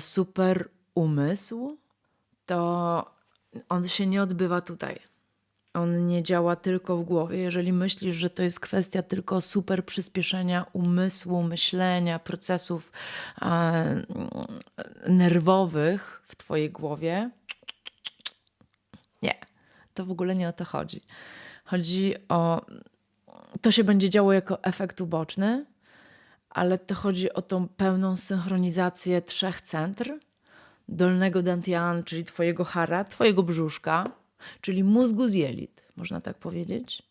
super umysł, to on się nie odbywa tutaj. On nie działa tylko w głowie. Jeżeli myślisz, że to jest kwestia tylko super przyspieszenia umysłu, myślenia, procesów e, nerwowych w Twojej głowie, nie, to w ogóle nie o to chodzi. Chodzi o. To się będzie działo jako efekt uboczny, ale to chodzi o tą pełną synchronizację trzech centr. Dolnego dantian, czyli twojego hara, twojego brzuszka, czyli mózgu z jelit, można tak powiedzieć.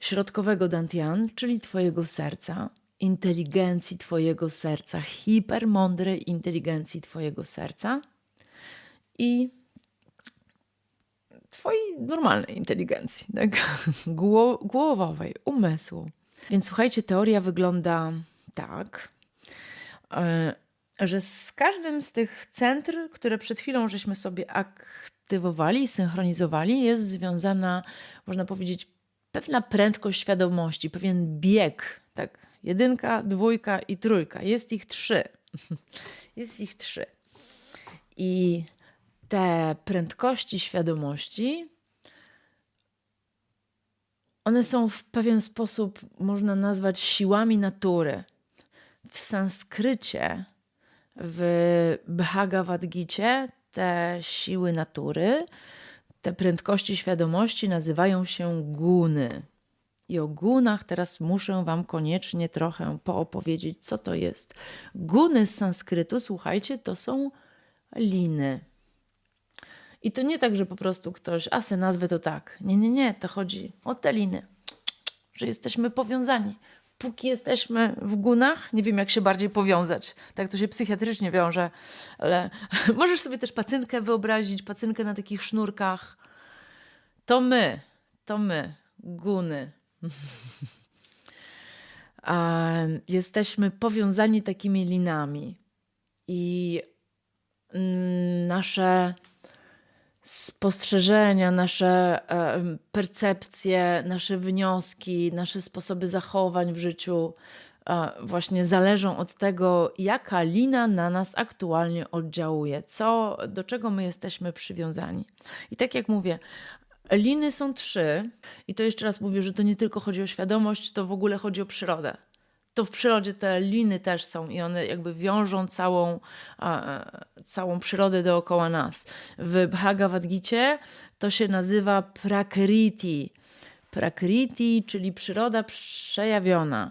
Środkowego dantian, czyli twojego serca, inteligencji twojego serca, hipermądrej inteligencji twojego serca i twojej normalnej inteligencji, tak? Gło- głowowej, umysłu. Więc słuchajcie, teoria wygląda tak, e, że z każdym z tych centr, które przed chwilą żeśmy sobie aktywowali, synchronizowali, jest związana, można powiedzieć, pewna prędkość świadomości, pewien bieg. Tak, jedynka, dwójka i trójka. Jest ich trzy. Jest ich trzy. I te prędkości świadomości, one są w pewien sposób, można nazwać siłami natury. W sanskrycie, w Bhagavad Gicie, te siły natury, te prędkości świadomości nazywają się guny. I o gunach teraz muszę Wam koniecznie trochę poopowiedzieć, co to jest. Guny z sanskrytu, słuchajcie, to są liny. I to nie tak, że po prostu ktoś, a se nazwę to tak. Nie, nie, nie, to chodzi o te liny, że jesteśmy powiązani. Póki jesteśmy w gunach, nie wiem jak się bardziej powiązać. Tak to się psychiatrycznie wiąże, ale możesz sobie też pacynkę wyobrazić, pacynkę na takich sznurkach. To my, to my, guny. Jesteśmy powiązani takimi linami. I mm, nasze spostrzeżenia, nasze percepcje, nasze wnioski, nasze sposoby zachowań w życiu e, właśnie zależą od tego, jaka lina na nas aktualnie oddziałuje, co, do czego my jesteśmy przywiązani. I tak jak mówię, liny są trzy, i to jeszcze raz mówię, że to nie tylko chodzi o świadomość, to w ogóle chodzi o przyrodę to w przyrodzie te liny też są i one jakby wiążą całą, całą przyrodę dookoła nas. W Bhagavad Gicie to się nazywa Prakriti. Prakriti, czyli przyroda przejawiona.